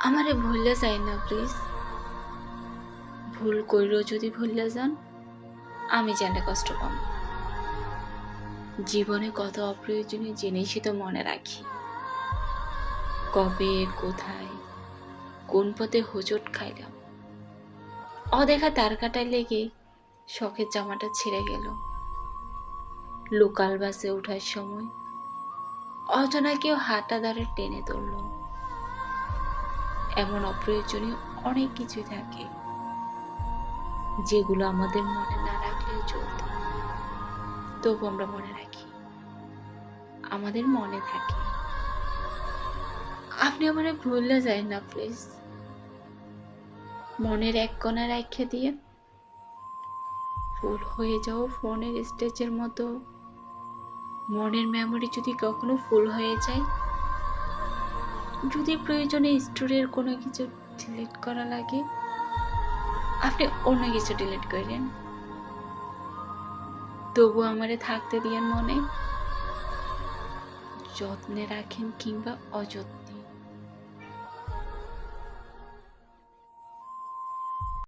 আমারে ভুললে যাই না প্লিজ ভুল কইরও যদি ভুললে যান, আমি জানলে কষ্ট পাম জীবনে কত অপ্রয়োজনীয় জিনিসই তো মনে রাখি। কবে, কোথায়, কোন পথে হোঁচট খাইলাম। অদেখা তার কাটায় লেগে শখের জামাটা ছিঁড়ে গেল। লোকাল বাসে ওঠার সময় অজানা কেউ হাঁটা ধরে টেনে ধরল। এমন অপ্রয়োজনীয় অনেক কিছুই থাকে, যেগুলো আমাদের মনে না রাখলেও চলতো। তবু আমরা মনে রাখি, আমাদের মনে থাকে। আপনি আমার ভুললে যায় না, প্লিজ। মনের এক কোণা রাখে দিয়ে ফুল হয়ে যাও ফোনের স্টেজের মতো, মনের মেমোরি যদি কখনো ফুল হয়ে যায় যদি প্রয়োজনে স্টোরের কোনো কিছু ডিলিট করা লাগে, আপনি অন্য কিছু ডিলিট করেন তবু আমারে থাকতে দিয়েন মনে। যত্নে রাখেন কিংবা অযত্নে